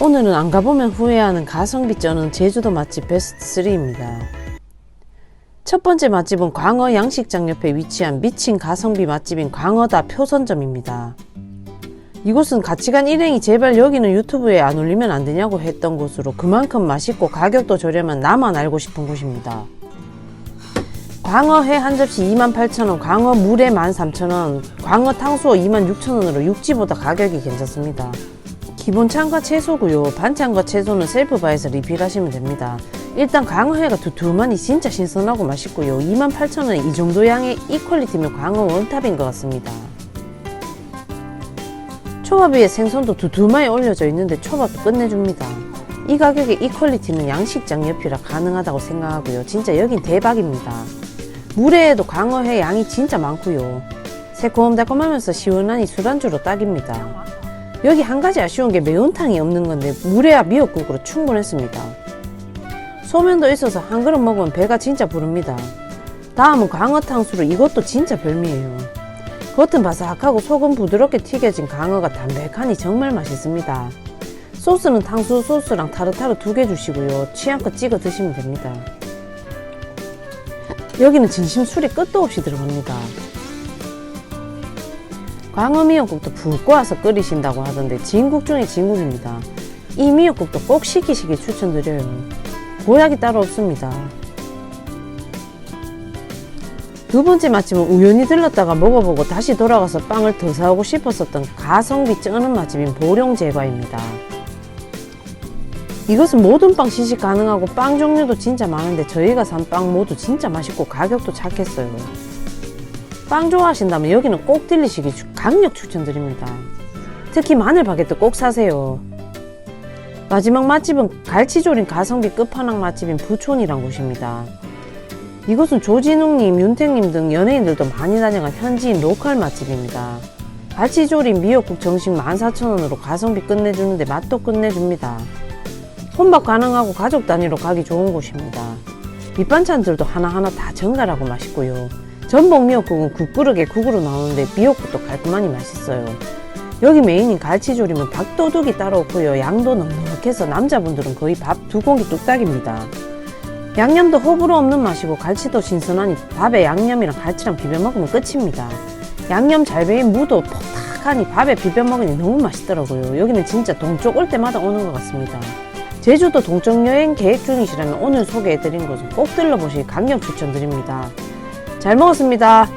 오늘은 안 가보면 후회하는 가성비 쩌는 제주도 맛집 베스트 3입니다. 첫 번째 맛집은 광어 양식장 옆에 위치한 미친 가성비 맛집인 광어다 표선점입니다. 이곳은 가치관 일행이 제발 여기는 유튜브에 안 올리면 안 되냐고 했던 곳으로 그만큼 맛있고 가격도 저렴한 나만 알고 싶은 곳입니다. 광어회 한 접시 28,000원, 광어 물회 13,000원, 광어 탕수호 26,000원으로 육지보다 가격이 괜찮습니다. 기본 찬과 채소고요. 반찬과 채소는 셀프바에서 리필하시면 됩니다. 일단 광어회가 두툼하니 진짜 신선하고 맛있고요. 28,000원에 이 정도 양의 이 퀄리티면 광어 원탑인 것 같습니다. 초밥 위에 생선도 두툼하게 올려져 있는데 초밥도 끝내줍니다. 이 가격에 이 퀄리티는 양식장 옆이라 가능하다고 생각하고요. 진짜 여긴 대박입니다. 물회에도 광어회 양이 진짜 많고요. 새콤달콤하면서 시원하니 술안주로 딱입니다. 여기 한 가지 아쉬운 게 매운탕이 없는 건데 물회와 미역국으로 충분했습니다. 소면도 있어서 한 그릇 먹으면 배가 진짜 부릅니다. 다음은 광어탕수로 이것도 진짜 별미예요. 겉은 바삭하고 속은 부드럽게 튀겨진 광어가 담백하니 정말 맛있습니다. 소스는 탕수육 소스랑 타르타르 두 개 주시고요. 취향껏 찍어 드시면 됩니다. 여기는 진심 술이 끝도 없이 들어갑니다. 광어 미역국도 푹 고아서 끓이신다고 하던데 진국 중에 진국입니다. 이 미역국도 꼭 시키시길 추천드려요. 보약이 따로 없습니다. 두 번째 맛집은 우연히 들렀다가 먹어보고 다시 돌아가서 빵을 더 사오고 싶었었던 가성비 쩌는 맛집인 보령제과입니다. 이것은 모든 빵 시식 가능하고 빵 종류도 진짜 많은데 저희가 산 빵 모두 진짜 맛있고 가격도 착했어요. 빵 좋아하신다면 여기는 꼭 들리시기 추- 강력 추천드립니다. 특히 마늘 바게트 꼭 사세요. 마지막 맛집은 갈치조림 가성비 끝판왕 맛집인 부촌이란 곳입니다. 이곳은 조진웅님, 윤택님 등 연예인들도 많이 다녀간 현지인 로컬 맛집입니다. 갈치조림 미역국 정식 14,000원으로 가성비 끝내주는데 맛도 끝내줍니다. 혼밥 가능하고 가족 단위로 가기 좋은 곳입니다. 밑반찬들도 하나하나 다 정갈하고 맛있고요. 전복 미역국은 국그릇에 국으로 나오는데 미역국도 깔끔하니 맛있어요. 여기 메인인 갈치조림은 닭도둑이 따로 없고요. 양도 넉넉해서 남자분들은 거의 밥 두 공기 뚝딱입니다. 양념도 호불호 없는 맛이고 갈치도 신선하니 밥에 양념이랑 갈치랑 비벼 먹으면 끝입니다. 양념 잘 배인 무도 퍽탁하니 밥에 비벼 먹으니 너무 맛있더라고요. 여기는 진짜 동쪽 올 때마다 오는 것 같습니다. 제주도 동쪽 여행 계획 중이시라면 오늘 소개해드린 곳은 꼭 들러보시기 강력 추천드립니다. 잘 먹었습니다.